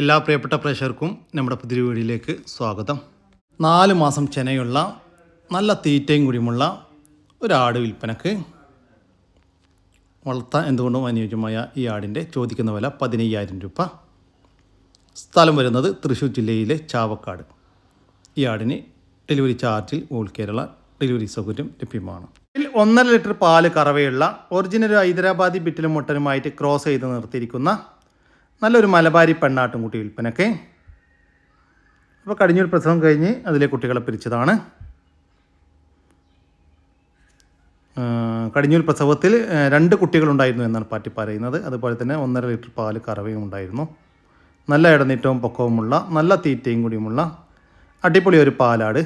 എല്ലാ പ്രിയപ്പെട്ട പ്രേക്ഷകർക്കും നമ്മുടെ പുതിയ വീടിലേക്ക് സ്വാഗതം. നാല് മാസം ചെനയുള്ള നല്ല തീറ്റയും കൂടിയുമുള്ള ഒരാട് വിൽപ്പനക്ക് വളർത്താൻ എന്തുകൊണ്ടും അനുയോജ്യമായ ഈ ആടിന്റെ ചോദിക്കുന്ന വില പതിനയ്യായിരം രൂപ. സ്ഥലം വരുന്നത് തൃശ്ശൂർ ജില്ലയിലെ ചാവക്കാട്. ഈ ആടിന് ഡെലിവറി ചാർജിൽ ഓൾ കേരള ഡെലിവറി സൗകര്യം ലഭ്യമാണ്. ഒന്നര ലിറ്റർ പാൽ കറവയുള്ള ഒറിജിനൽ ഹൈദരാബാദി ബിറ്റിലും മുട്ടനുമായിട്ട് ക്രോസ് ചെയ്ത് നിർത്തിയിരിക്കുന്ന നല്ലൊരു മലബാരി പെണ്ണാട്ടും കുട്ടി വിൽപ്പനക്ക്. അപ്പോൾ കടിഞ്ഞൂൽ പ്രസവം കഴിഞ്ഞ് അതിലെ കുട്ടികളെ പിരിച്ചതാണ്. കടിഞ്ഞൂൽ പ്രസവത്തിൽ രണ്ട് കുട്ടികളുണ്ടായിരുന്നു എന്നാണ് പാറ്റി പറയുന്നത്. അതുപോലെ തന്നെ ഒന്നര ലിറ്റർ പാൽ കറവയും ഉണ്ടായിരുന്നു. നല്ല ഇടനീട്ടവും പൊക്കവുമുള്ള നല്ല തീറ്റയും കൂടിയുമുള്ള അടിപൊളി ഒരു പാലാട്.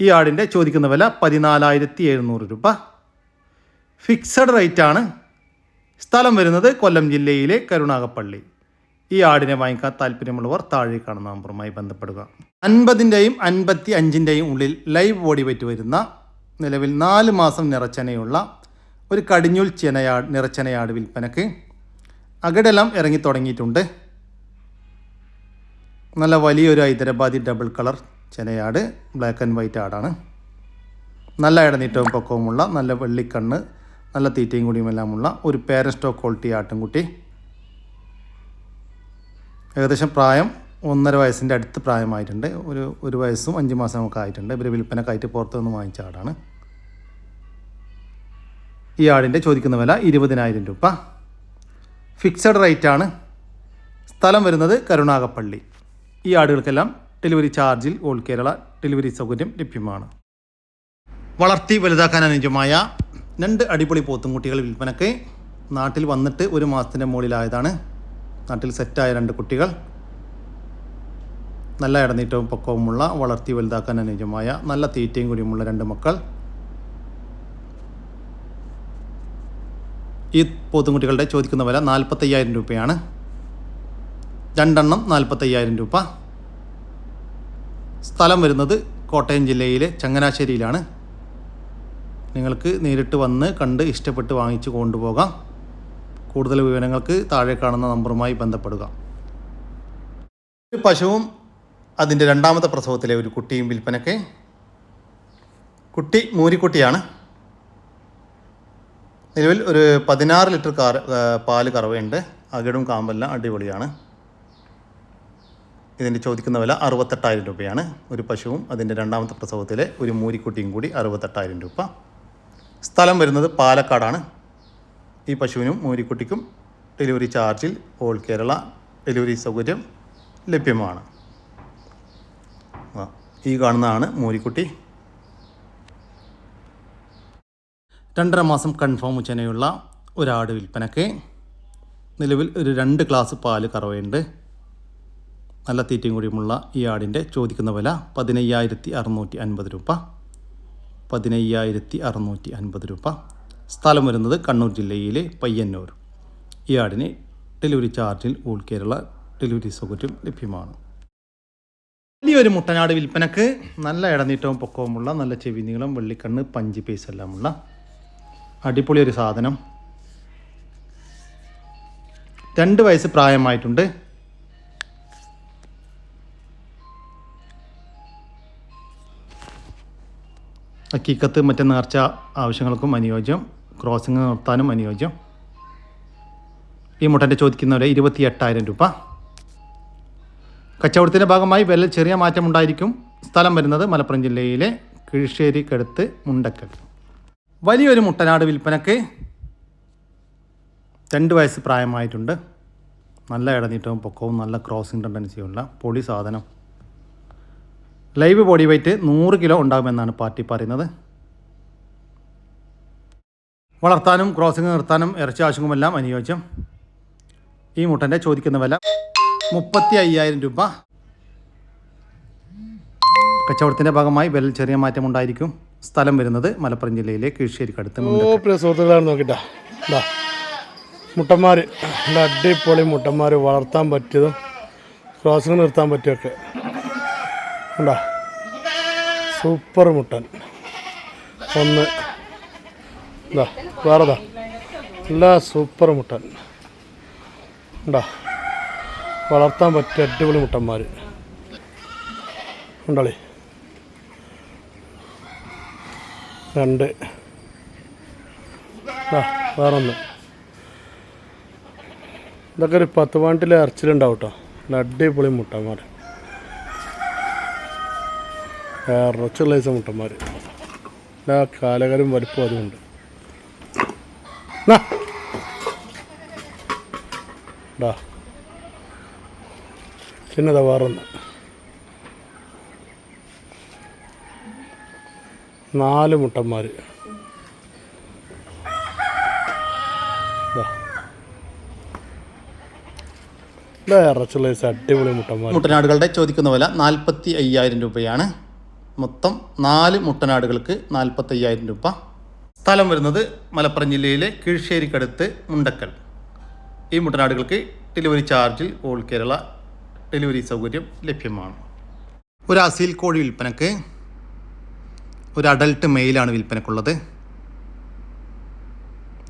ഈ ആടിന്റെ ചോദിക്കുന്ന വില പതിനാലായിരത്തി എഴുന്നൂറ് രൂപ. ഫിക്സഡ് റേറ്റാണ്. സ്ഥലം വരുന്നത് കൊല്ലം ജില്ലയിലെ കരുണാകപ്പള്ളി ഈ ആടിനെ വാങ്ങിക്കാൻ താല്പര്യമുള്ളവർ താഴെ കാണുന്ന നമ്പറുമായി ബന്ധപ്പെടുക. അൻപതിന്റെയും അൻപത്തി അഞ്ചിന്റെയും ഉള്ളിൽ ലൈവ് ബോഡി വെറ്റ് വരുന്ന നിലവിൽ നാല് മാസം നിറച്ചനയുള്ള ഒരു കടിഞ്ഞൂൽ ചെനയാട് നിറച്ചനയാട് വിൽപ്പനക്ക് അകടെല്ലാം ഇറങ്ങി തുടങ്ങിയിട്ടുണ്ട്. നല്ല വലിയൊരു ഹൈദരാബാദി ഡബിൾ കളർ ചെനയാട് ബ്ലാക്ക് ആൻഡ് വൈറ്റ് ആടാണ്. നല്ല ഇടനീട്ടവും പൊക്കവുമുള്ള നല്ല വെള്ളിക്കണ്ണ് നല്ല തീറ്റയും കൂടിയുമെല്ലാമുള്ള ഒരു പേരൻ സ്റ്റോക്ക് ക്വാളിറ്റി ആട്ടിൻകുട്ടി. ഏകദേശം പ്രായം ഒന്നര വയസ്സിന്റെ അടുത്ത് പ്രായമായിട്ടുണ്ട്. ഒരു ഒരു വയസ്സും അഞ്ച് മാസം ഒക്കെ ആയിട്ടുണ്ട്. ഇവർ വിൽപ്പനക്കായിട്ട് പുറത്തു നിന്ന് വാങ്ങിച്ച ആടാണ്. ഈ ആടിന്റെ ചോദിക്കുന്ന വില ഇരുപതിനായിരം രൂപ. ഫിക്സഡ് റേറ്റ് ആണ്. സ്ഥലം വരുന്നത് കരുണാകപ്പള്ളി ഈ ആടുകൾക്കെല്ലാം ഡെലിവറി ചാർജിൽ ഓൾ കേരള ഡെലിവറി സൗകര്യം ലഭ്യമാണ്. വളർത്തി വലുതാക്കാൻ അനുയോജ്യമായ രണ്ട് അടിപൊളി പോത്തുംകുട്ടികൾ വിൽപ്പനക്ക് നാട്ടിൽ വന്നിട്ട് ഒരു മാസത്തിന്റെ മുകളിലായതാണ്. നാട്ടിൽ സെറ്റായ രണ്ട് കുട്ടികൾ. നല്ല ഇടനീറ്റവും പക്കവുമുള്ള വളർത്തി വലുതാക്കാൻ അനുയോജ്യമായ നല്ല തീറ്റയും കൂടിയുമുള്ള രണ്ട് മക്കൾ. ഈ പോത്തുംകുട്ടികളുടെ ചോദിക്കുന്ന വില നാൽപ്പത്തയ്യായിരം രൂപയാണ്. രണ്ടെണ്ണം നാൽപ്പത്തയ്യായിരം രൂപ. സ്ഥലം വരുന്നത് കോട്ടയം ജില്ലയിലെ ചങ്ങനാശ്ശേരിയിലാണ്. നിങ്ങൾക്ക് നേരിട്ട് വന്ന് കണ്ട് ഇഷ്ടപ്പെട്ട് വാങ്ങിച്ചു കൊണ്ടുപോകാം. കൂടുതൽ വിവരങ്ങൾക്ക് താഴെ കാണുന്ന നമ്പറുമായി ബന്ധപ്പെടുക. ഒരു പശുവും അതിന്റെ രണ്ടാമത്തെ പ്രസവത്തിലെ ഒരു കുട്ടിയും വിൽപ്പനയ്ക്ക്. കുട്ടി മൂരിക്കുട്ടിയാണ്. നിലവിൽ ഒരു പതിനാറ് ലിറ്റർ കാർ പാൽ കറവയുണ്ട്. അകിടും കാമ്പെല്ലാം അടിപൊളിയാണ്. ഇതിന്റെ ചോദിക്കുന്ന വില അറുപത്തെട്ടായിരം രൂപയാണ്. ഒരു പശുവും അതിന്റെ രണ്ടാമത്തെ പ്രസവത്തിലെ ഒരു മൂരിക്കുട്ടിയും കൂടി അറുപത്തെട്ടായിരം രൂപ. സ്ഥലം വരുന്നത് പാലക്കാടാണ്. ഈ പശുവിനും മൂരിക്കുട്ടിക്കും ഡെലിവറി ചാർജിൽ ഓൾ കേരള ഡെലിവറി സൗകര്യം ലഭ്യമാണ്. ഈ കാണുന്നതാണ് മൂരിക്കുട്ടി. രണ്ടര മാസം കൺഫേം ഉച്ചനയുള്ള ഒരാട് വിൽപ്പനക്ക്. നിലവിൽ ഒരു രണ്ട് ഗ്ലാസ് പാൽ കറവയുണ്ട്. നല്ല തീറ്റയും കൂടിയുമുള്ള ഈ ആടിന്റെ ചോദിക്കുന്ന വില പതിനയ്യായിരത്തി അറുന്നൂറ്റി അൻപത് രൂപ. പതിനയ്യായിരത്തി അറുന്നൂറ്റി അൻപത് രൂപ. സ്ഥലം വരുന്നത് കണ്ണൂർ ജില്ലയിലെ പയ്യന്നൂർ. ഈ ആടിന് ഡെലിവറി ചാർജിൽ ഓൾ കേരള ഡെലിവറി സൗകര്യം ലഭ്യമാണ്. വലിയൊരു മുട്ടനാട് വിൽപ്പനക്ക് നല്ല ഇടനീട്ടവും പൊക്കവുമുള്ള നല്ല ചെവി നീളം വെള്ളിക്കണ്ണ് പഞ്ച് പീസ് എല്ലാമുള്ള അടിപൊളി ഒരു സാധനം. രണ്ട് വയസ്സ് പ്രായമായിട്ടുണ്ട്. ഹക്കീക്കത്ത് മറ്റ് നേർച്ച ആവശ്യങ്ങൾക്കും അനുയോജ്യം ക്രോസിംഗ് നിർത്താനും അനുയോജ്യം. ഈ മുട്ടന്റെ ചോദിക്കുന്നവരെ ഇരുപത്തി എട്ടായിരം രൂപ. കച്ചവടത്തിന്റെ ഭാഗമായി വില ചെറിയ മാറ്റമുണ്ടായിരിക്കും സ്ഥലം വരുന്നത് മലപ്പുറം ജില്ലയിലെ കിഴിശ്ശേരിക്കടുത്ത് മുണ്ടക്കൽ. വലിയൊരു മുട്ടനാട് വിൽപ്പനക്ക് രണ്ട് വയസ്സ് പ്രായമായിട്ടുണ്ട്. നല്ല ഇടനീട്ടവും പൊക്കവും നല്ല ക്രോസിംഗ് ടെൻഡൻസിയുള്ള പൊടി സാധനം. ലൈവ് ബോഡി വെയ്റ്റ് നൂറ് കിലോ ഉണ്ടാകുമെന്നാണ് പാർട്ടി പറയുന്നത്. വളർത്താനും ക്രോസിംഗ് നിർത്താനും ഇറച്ചി ആവശ്യങ്ങളുമെല്ലാം അനുയോജ്യം. ഈ മുട്ടന്റെ ചോദിക്കുന്ന വില മുപ്പത്തി അയ്യായിരം രൂപ. കച്ചവടത്തിന്റെ ഭാഗമായി വില ചെറിയ മാറ്റമുണ്ടായിരിക്കും സ്ഥലം വരുന്നത് മലപ്പുറം ജില്ലയിലെ കീഴ്ശ്ശേരിക്കടുത്ത് ഓ പ്രിയ സുഹൃത്തുക്കളാണ് നോക്കിട്ടാ. മുട്ടന്മാർ അടിപൊളി മുട്ടന്മാർ വളർത്താൻ പറ്റിയതും ക്രോസിങ് നിർത്താൻ പറ്റിയൊക്കെ ഉണ്ടാ സൂപ്പർ മുട്ടൻ. ഒന്ന്. എന്താ വേറെതാ? നല്ല സൂപ്പർ മുട്ടൻ. ഉണ്ടോ വളർത്താൻ പറ്റിയ അടിപൊളി മുട്ടന്മാർ ഉണ്ടോളി രണ്ട്. വേറൊന്ന്. ഇതൊക്കെ ഒരു പത്ത് പണ്ടിലെ ഇറച്ചിലുണ്ടാവും കേട്ടോ. അടിപൊളി മുട്ടന്മാർ ഇറച്ചുള്ള ദിവസം മുട്ടന്മാർ എല്ലാ കാലകരും വലിപ്പം അതുമുണ്ട്. നാ. ഡാ. പിന്നെതാ വേറൊന്ന്. നാല് മുട്ടന്മാർ ഇറച്ചുള്ള അടിപൊളി മുട്ടന്മാർ മുട്ടനാടുകളുടെ ചോദിക്കുന്ന വില നാൽപ്പത്തി അയ്യായിരം രൂപയാണ്. മൊത്തം നാല് മുട്ടനാടുകൾക്ക് നാൽപ്പത്തി അയ്യായിരം രൂപ. സ്ഥലം വരുന്നത് മലപ്പുറം ജില്ലയിലെ കീഴ്ശ്ശേരിക്കടുത്ത് മുണ്ടക്കൽ. ഈ മുട്ടനാടുകൾക്ക് ഡെലിവറി ചാർജിൽ ഓൾ കേരള ഡെലിവറി സൗകര്യം ലഭ്യമാണ്. ഒരു അസീൽ കോഴി വിൽപ്പനക്ക് ഒരു അഡൽട്ട് മെയിലാണ് വിൽപ്പനക്കുള്ളത്.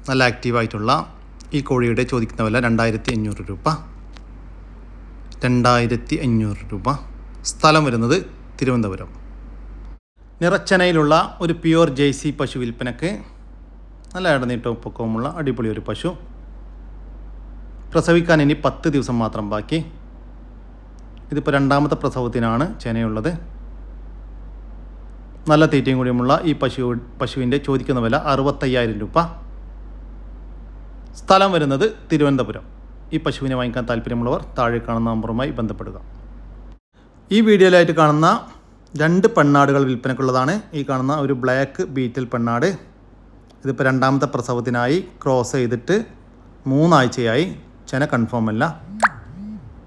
നല്ല ആക്റ്റീവായിട്ടുള്ള ഈ കോഴിയുടെ ചോദിക്കുന്ന വില രണ്ടായിരത്തി അഞ്ഞൂറ് രൂപ. രണ്ടായിരത്തി അഞ്ഞൂറ് രൂപ. സ്ഥലം വരുന്നത് തിരുവനന്തപുരം. നിറച്ചനയിലുള്ള ഒരു പ്യുവർ ജേഴ്സി പശു വിൽപ്പനക്ക് നല്ല ഇടനീട്ടവും പൊക്കവുമുള്ള അടിപൊളി ഒരു പശു. പ്രസവിക്കാൻ ഇനി പത്ത് ദിവസം മാത്രം ബാക്കി. ഇതിപ്പോൾ രണ്ടാമത്തെ പ്രസവത്തിനാണ് ചെനയുള്ളത്. നല്ല തീറ്റയും കൂടിയുമുള്ള ഈ പശു പശുവിന്റെ ചോദിക്കുന്ന വില അറുപത്തയ്യായിരം രൂപ. സ്ഥലം വരുന്നത് തിരുവനന്തപുരം. ഈ പശുവിനെ വാങ്ങിക്കാൻ താല്പര്യമുള്ളവർ താഴെ കാണുന്ന നമ്പറുമായി ബന്ധപ്പെടുക. ഈ വീഡിയോയിലായിട്ട് കാണുന്ന രണ്ട് പെണ്ണാടുകൾ വിൽപ്പനക്കുള്ളതാണ് ഈ കാണുന്ന ഒരു ബ്ലാക്ക് ബീറ്റിൽ പെണ്ണാട്. ഇതിപ്പോൾ രണ്ടാമത്തെ പ്രസവത്തിനായി ക്രോസ് ചെയ്തിട്ട് മൂന്നാഴ്ചയായി. ചെന കൺഫേം അല്ല.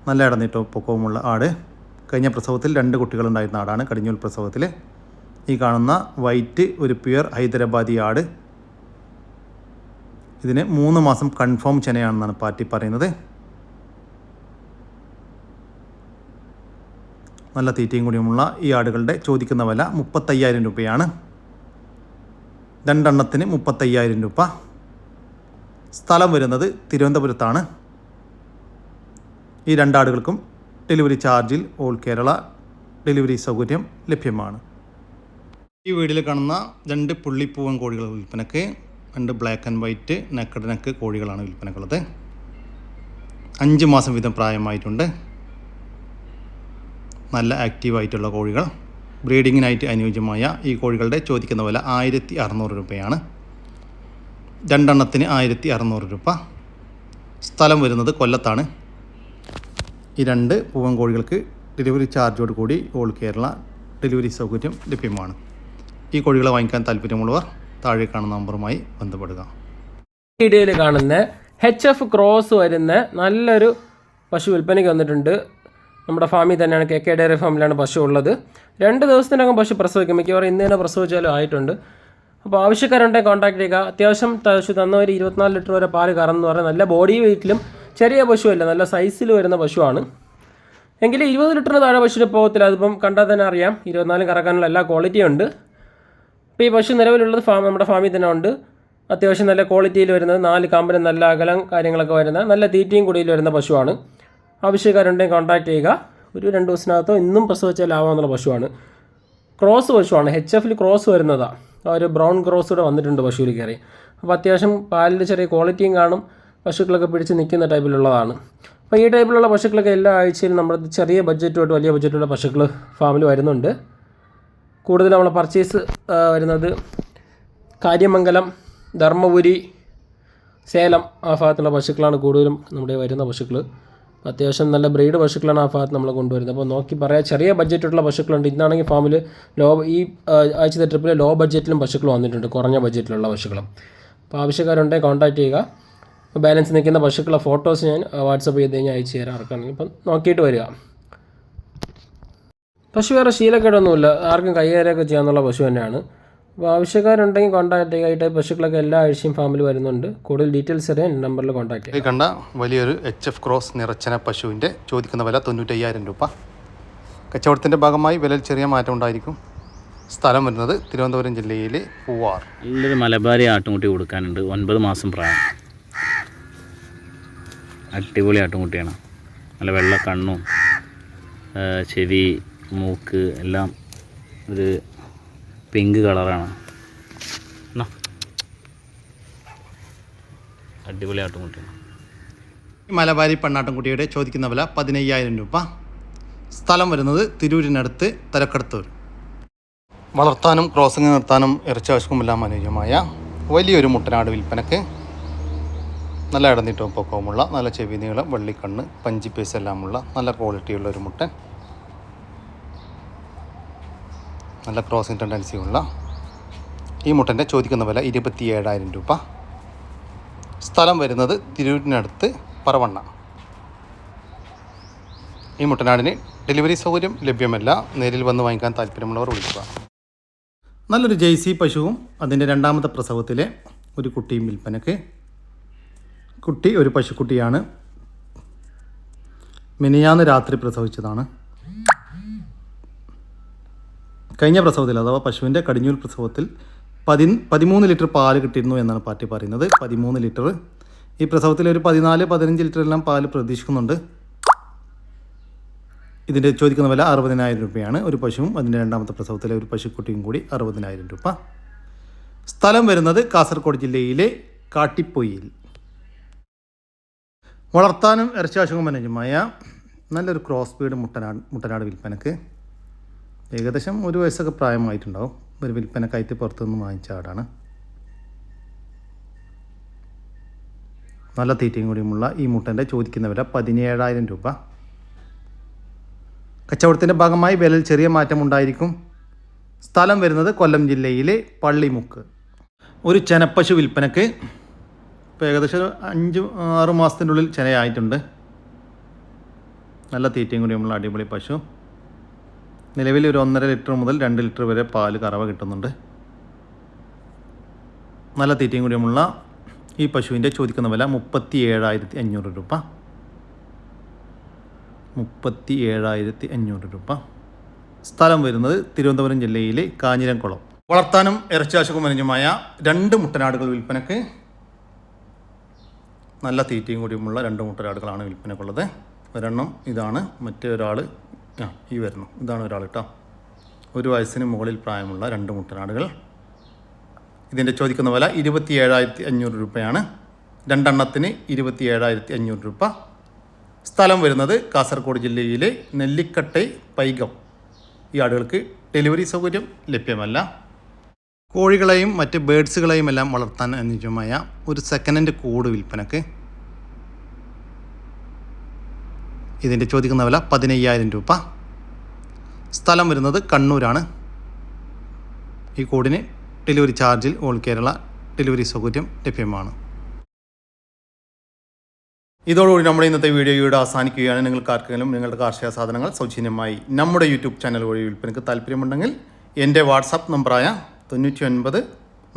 നല്ല ഇടന്നിട്ടോ പൊക്കവുമുള്ള ആട്. കഴിഞ്ഞ പ്രസവത്തിൽ രണ്ട് കുട്ടികളുണ്ടായിരുന്ന ആടാണ് കടിഞ്ഞൂൽ പ്രസവത്തിൽ ഈ കാണുന്ന വൈറ്റ് ഒരു പ്യുർ ഹൈദരാബാദി ആട്. ഇതിന് മൂന്ന് മാസം കൺഫേം ചെനയാണെന്നാണ് പാർട്ടി പറയുന്നത്. നല്ല തീറ്റയും കൂടിയുമുള്ള ഈ ആടുകളുടെ ചോദിക്കുന്ന വില മുപ്പത്തയ്യായിരം രൂപയാണ്. രണ്ടെണ്ണത്തിന് മുപ്പത്തയ്യായിരം രൂപ. സ്ഥലം വരുന്നത് തിരുവനന്തപുരത്താണ്. ഈ രണ്ടാടുകൾക്കും ഡെലിവറി ചാർജിൽ ഓൾ കേരള ഡെലിവറി സൗകര്യം ലഭ്യമാണ്. ഈ വീട്ടിൽ കാണുന്ന രണ്ട് പുള്ളിപ്പൂവൻ കോഴികൾ വിൽപ്പനക്ക് രണ്ട് black and white naked neck കോഴികളാണ് വിൽപ്പനക്കുള്ളത്. അഞ്ച് മാസം വീതം പ്രായമായിട്ടുണ്ട്. നല്ല ആക്റ്റീവായിട്ടുള്ള കോഴികൾ. ബ്രീഡിങ്ങിനായിട്ട് അനുയോജ്യമായ ഈ കോഴികളുടെ ചോദിക്കുന്ന വില ആയിരത്തി അറുന്നൂറ് രൂപയാണ്. രണ്ടെണ്ണത്തിന് ആയിരത്തി അറുന്നൂറ് രൂപ. സ്ഥലം വരുന്നത് കൊല്ലത്താണ്. ഈ രണ്ട് പൂവൻ കോഴികൾക്ക് ഡെലിവറി ചാർജോട് കൂടി ഓൾ കേരള ഡെലിവറി സൗകര്യം ലഭ്യമാണ്. ഈ കോഴികളെ വാങ്ങിക്കാൻ താല്പര്യമുള്ളവർ താഴെ കാണുന്ന നമ്പറുമായി ബന്ധപ്പെടുക. വീഡിയോയിൽ കാണുന്ന എച്ച് എഫ് ക്രോസ് വരുന്ന നല്ലൊരു പശു വിൽപ്പനയ്ക്ക് വന്നിട്ടുണ്ട്. നമ്മുടെ ഫാമിൽ തന്നെയാണ് കെ കെ ഡയറി ഫാമിലാണ് പശു ഉള്ളത്. രണ്ട് ദിവസത്തിനകം പശു പ്രസവിക്കും. മിക്കവാറും ഇന്ന് തന്നെ പ്രസവിച്ചാലും ആയിട്ടുണ്ട്. അപ്പോൾ ആവശ്യക്കാരുണ്ടെങ്കിൽ കോൺടാക്ട് ചെയ്യുക. അത്യാവശ്യം പശു തന്ന ഒരു ഇരുപത്തിനാല് ലിറ്റർ വരെ പാൽ കറന്ന് പറഞ്ഞാൽ നല്ല ബോഡി വെയിറ്റിലും ചെറിയ പശുവല്ല നല്ല സൈസിൽ വരുന്ന പശുവാണ്. എങ്കിലും ഇരുപത് ലിറ്ററിന് താഴെ പശുവിന് പോകത്തില്ല അതിപ്പം കണ്ടാൽ തന്നെ അറിയാം. ഇരുപത്തിനാലും കറക്കാനുള്ള എല്ലാ ക്വാളിറ്റിയും ഉണ്ട്. ഇപ്പോൾ ഈ പശു നിലവിലുള്ളത് ഫാം നമ്മുടെ ഫാമിൽ തന്നെ ഉണ്ട്. അത്യാവശ്യം നല്ല ക്വാളിറ്റിയിൽ വരുന്നത് നാല് കാമ്പിന് നല്ല അകലം കാര്യങ്ങളൊക്കെ വരുന്ന നല്ല തീറ്റയും കുടിയിൽ വരുന്ന പശുവാണ്. ആവശ്യക്കാരുണ്ടെങ്കിൽ കോൺടാക്ട് ചെയ്യുക. ഒരു രണ്ട് ദിവസത്തിനകത്തോ ഇന്നും പ്രസവിച്ചാൽ ആവാമെന്നുള്ള പശുവാണ്. ക്രോസ് പശുവാണ്. എച്ച് എഫിൽ ക്രോസ് വരുന്നതാണ് ഒരു ബ്രൗൺ ക്രോസ് കൂടെ വന്നിട്ടുണ്ട് പശുവിൽ കയറി. അപ്പോൾ അത്യാവശ്യം പാലിന്റെ ചെറിയ ക്വാളിറ്റിയും കാണും. പശുക്കളൊക്കെ പിടിച്ച് നിൽക്കുന്ന ടൈപ്പിലുള്ളതാണ്. അപ്പോൾ ഈ ടൈപ്പിലുള്ള പശുക്കളൊക്കെ എല്ലാ ആഴ്ചയിലും നമ്മുടെ ചെറിയ ബഡ്ജറ്റുമായിട്ട് വലിയ ബഡ്ജറ്റുള്ള പശുക്കൾ ഫാമിൽ വരുന്നുണ്ട്. കൂടുതൽ നമ്മൾ പർച്ചേസ് വരുന്നത് കാര്യമംഗലം ധർമ്മപുരി സേലം ആ ഭാഗത്തുള്ള പശുക്കളാണ് കൂടുതലും നമ്മുടെ വരുന്ന പശുക്കൾ അത്യാവശ്യം നല്ല ബ്രീഡ് പശുക്കളാണ് ആ ഭാഗത്ത് നമ്മൾ കൊണ്ടുവരുന്നത്. അപ്പോൾ നോക്കി പറയാം ചെറിയ ബഡ്ജറ്റുള്ള പശുക്കളുണ്ട്. ഇന്നാണെങ്കിൽ ഫാമിൽ ലോ ഈ ആഴ്ചത്തെ ട്രിപ്പിൽ ലോ ബഡ്ജറ്റിലും പശുക്കൾ വന്നിട്ടുണ്ട്. കുറഞ്ഞ ബഡ്ജറ്റിലുള്ള പശുക്കളും. അപ്പോൾ ആവശ്യക്കാരുണ്ടെങ്കിൽ കോൺടാക്ട് ചെയ്യുക. ബാലൻസ് നിൽക്കുന്ന പശുക്കളെ ഫോട്ടോസ് ഞാൻ വാട്സപ്പ് ചെയ്ത് കഴിഞ്ഞാൽ അയച്ചു തരാം ആർക്കാണെങ്കിൽ അപ്പം നോക്കിയിട്ട് വരിക. പശു വേറെ ശീലക്കേടൊന്നുമില്ല. ആർക്കും കൈകാര്യമൊക്കെ ചെയ്യാമെന്നുള്ള പശു തന്നെയാണ്. അപ്പോൾ ആവശ്യക്കാരുണ്ടെങ്കിൽ കോൺടാക്ട് ചെയ്യുക. ഈ ടൈപ്പ് പശുക്കളൊക്കെ എല്ലാ ആഴ്ചയും ഫാമിൽ വരുന്നുണ്ട്. കൂടുതൽ ഡീറ്റെയിൽസ് അറിയാൻ നമ്പറിൽ കോൺടാക്ട് ചെയ്യുക. കണ്ട വലിയൊരു എച്ച് എഫ് ക്രോസ് നിറച്ചന പശുവിന്റെ ചോദിക്കുന്ന വില തൊണ്ണൂറ്റയ്യായിരം രൂപ. കച്ചവടത്തിന്റെ ഭാഗമായി വിലയിൽ ചെറിയ മാറ്റം ഉണ്ടായിരിക്കും. സ്ഥലം വരുന്നത് തിരുവനന്തപുരം ജില്ലയിലെ പൂവാർ. നല്ലൊരു മലബാരി ആട്ടുംകുട്ടി കൊടുക്കാനുണ്ട്. ഒൻപത് മാസം പ്രായം. അടിപൊളി ആട്ടുംകുട്ടിയാണ്. നല്ല വെള്ള കണ്ണും ചെവി മൂക്ക് എല്ലാം ഒരു പിങ്ക് കളറാണ് അടിപൊളി മലബാരി പെണ്ണാട്ടുംകുട്ടിയുടെ ചോദിക്കുന്ന വില പതിനയ്യായിരം രൂപ. സ്ഥലം വരുന്നത് തിരൂരിനടുത്ത് തലക്കടത്തൂർ. വളർത്താനും ക്രോസിംഗ് നിർത്താനും ഇറച്ചി ആവശ്യവുമെല്ലാം അനുയോജ്യമായ വലിയൊരു മുട്ടനാട് വിൽപ്പനക്ക് നല്ല ഇടനീട്ടവും പൊക്കവുമുള്ള നല്ല ചെവി നീളം വെള്ളിക്കണ്ണ് പഞ്ചി പീസ് എല്ലാമുള്ള നല്ല ക്വാളിറ്റിയുള്ള ഒരു മുട്ടൻ നല്ല ക്രോസിംഗ് ടെൻഡൻസി ഉള്ള ഈ മുട്ടന്റെ ചോദിക്കുന്ന വില ഇരുപത്തി ഏഴായിരം രൂപ. സ്ഥലം വരുന്നത് തിരൂരിനടുത്ത് പറവണ്ണ. ഈ മുട്ടനാടിന് ഡെലിവറി സൗകര്യം ലഭ്യമല്ല. നേരിൽ വന്ന് വാങ്ങിക്കാൻ താല്പര്യമുള്ളവർ വിളിക്കുക. നല്ലൊരു ജെയ്സി പശുവും അതിന്റെ രണ്ടാമത്തെ പ്രസവത്തിലെ ഒരു കുട്ടിയും വിൽപ്പനക്ക് കുട്ടി ഒരു പശുക്കുട്ടിയാണ്. മിനിയാന്ന് രാത്രി പ്രസവിച്ചതാണ്. കഴിഞ്ഞ പ്രസവത്തിൽ അഥവാ പശുവിന്റെ കടിഞ്ഞൂൽ പ്രസവത്തിൽ പതി പതിമൂന്ന് ലിറ്റർ പാൽ കിട്ടിയിരുന്നു എന്നാണ് പാർട്ടി പറയുന്നത്. പതിമൂന്ന് ലിറ്റർ. ഈ പ്രസവത്തിൽ ഒരു പതിനാല് പതിനഞ്ച് ലിറ്റർ എല്ലാം പാൽ പ്രതീക്ഷിക്കുന്നുണ്ട്. ഇതിന്റെ ചോദിക്കുന്ന വില അറുപതിനായിരം രൂപയാണ്. ഒരു പശുവും അതിന്റെ രണ്ടാമത്തെ പ്രസവത്തിലെ ഒരു പശുക്കുട്ടിയും കൂടി അറുപതിനായിരം രൂപ. സ്ഥലം വരുന്നത് കാസർഗോഡ് ജില്ലയിലെ കാട്ടിപ്പൊയിൽ. വളർത്താനും ഇറച്ചിയാശുക്കും അനുജമായ നല്ലൊരു ക്രോസ് ബീഡ് മുട്ടനാട് മുട്ടനാട് വിൽപ്പനക്ക് ഏകദേശം ഒരു വയസ്സൊക്കെ പ്രായമായിട്ടുണ്ടാവും. ഒരു വിൽപ്പനക്കായിട്ട് പുറത്തുനിന്ന് വാങ്ങിച്ച ആടാണ്. നല്ല തീറ്റയും കൂടിയുമുള്ള ഈ മുട്ടന്റെ ചോദിക്കുന്ന വില പതിനേഴായിരം രൂപ. കച്ചവടത്തിന്റെ ഭാഗമായി വിലയിൽ ചെറിയ മാറ്റം ഉണ്ടായിരിക്കും. സ്ഥലം വരുന്നത് കൊല്ലം ജില്ലയിലെ പള്ളിമുക്ക്. ഒരു ചെനപ്പശു വിൽപ്പനക്ക് ഇപ്പോൾ ഏകദേശം അഞ്ച് ആറ് മാസത്തിന്റെ ഉള്ളിൽ ചെനയായിട്ടുണ്ട്. നല്ല തീറ്റയും കൂടിയുമുള്ള അടിപൊളി പശു. നിലവിൽ ഒരു ഒന്നര ലിറ്റർ മുതൽ രണ്ട് ലിറ്റർ വരെ പാൽ കറവ കിട്ടുന്നുണ്ട്. നല്ല തീറ്റയും കൂടിയുമുള്ള ഈ പശുവിന്റെ ചോദിക്കുന്ന വില മുപ്പത്തി ഏഴായിരത്തി അഞ്ഞൂറ് രൂപ. മുപ്പത്തി ഏഴായിരത്തി അഞ്ഞൂറ് രൂപ. സ്ഥലം വരുന്നത് തിരുവനന്തപുരം ജില്ലയിലെ കാഞ്ഞിരംകുളം. വളർത്താനും ഇറച്ചാശകുമനുജമായ രണ്ട് മുട്ടനാടുകൾ വിൽപ്പനക്ക് നല്ല തീറ്റയും കൂടിയുമുള്ള രണ്ട് മുട്ടനാടുകളാണ് വിൽപ്പനക്കുള്ളത്. ഒരെണ്ണം ഇതാണ് മറ്റേ ഒരാൾ ആ ഈ വരുന്നു. ഇതാണ് ഒരാൾ കേട്ടോ. ഒരു വയസ്സിന് മുകളിൽ പ്രായമുള്ള രണ്ട് മുട്ടനാടുകൾ. ഇതിന്റെ ചോദിക്കുന്ന വില ഇരുപത്തി ഏഴായിരത്തി അഞ്ഞൂറ് രൂപയാണ്. രണ്ടെണ്ണത്തിന് ഇരുപത്തി ഏഴായിരത്തി അഞ്ഞൂറ് രൂപ. സ്ഥലം വരുന്നത് കാസർഗോഡ് ജില്ലയിലെ നെല്ലിക്കട്ടൈ പൈകം ഈ ആടുകൾക്ക് ഡെലിവറി സൗകര്യം ലഭ്യമല്ല. കോഴികളെയും മറ്റ് ബേഡ്സുകളെയും എല്ലാം വളർത്താൻ അനുയോജ്യമായ ഒരു സെക്കൻഡ് കൂട് വിൽപ്പനക്ക് ഇതിന്റെ ചോദിക്കുന്ന വില പതിനയ്യായിരം രൂപ. സ്ഥലം വരുന്നത് കണ്ണൂരാണ്. ഈ കോഡിന് ഡെലിവറി ചാർജിൽ ഓൾ കേരള ഡെലിവറി സൗകര്യം ലഭ്യമാണ്. ഇതോടുകൂടി നമ്മുടെ ഇന്നത്തെ വീഡിയോ ഇവിടെ അവസാനിക്കുകയാണ്. നിങ്ങൾക്ക് ആർക്കെങ്കിലും നിങ്ങളുടെ കാർഷിക സാധനങ്ങൾ സൗജന്യമായി നമ്മുടെ യൂട്യൂബ് ചാനൽ വഴി വിൽപ്പനക്ക് താല്പര്യമുണ്ടെങ്കിൽ എന്റെ വാട്സാപ്പ് നമ്പറായ തൊണ്ണൂറ്റി ഒൻപത്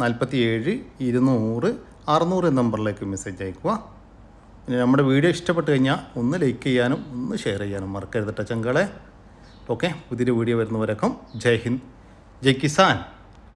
നാൽപ്പത്തി ഏഴ് ഇരുന്നൂറ് അറുന്നൂറ് നമ്പറിലേക്ക് മെസ്സേജ് അയക്കുക നമ്മുടെ വീഡിയോ ഇഷ്ടപ്പെട്ട് കഴിഞ്ഞാൽ ഒന്ന് ലൈക്ക് ചെയ്യാനും ഒന്ന് ഷെയർ ചെയ്യാനും മറക്കരുത് ടച്ചങ്കളെ ചങ്കളെ. ഓക്കെ പുതിയൊരു വീഡിയോ വരുന്നവരൊക്കെ. ജയ് ഹിന്ദ്. ജയ് കിസാൻ.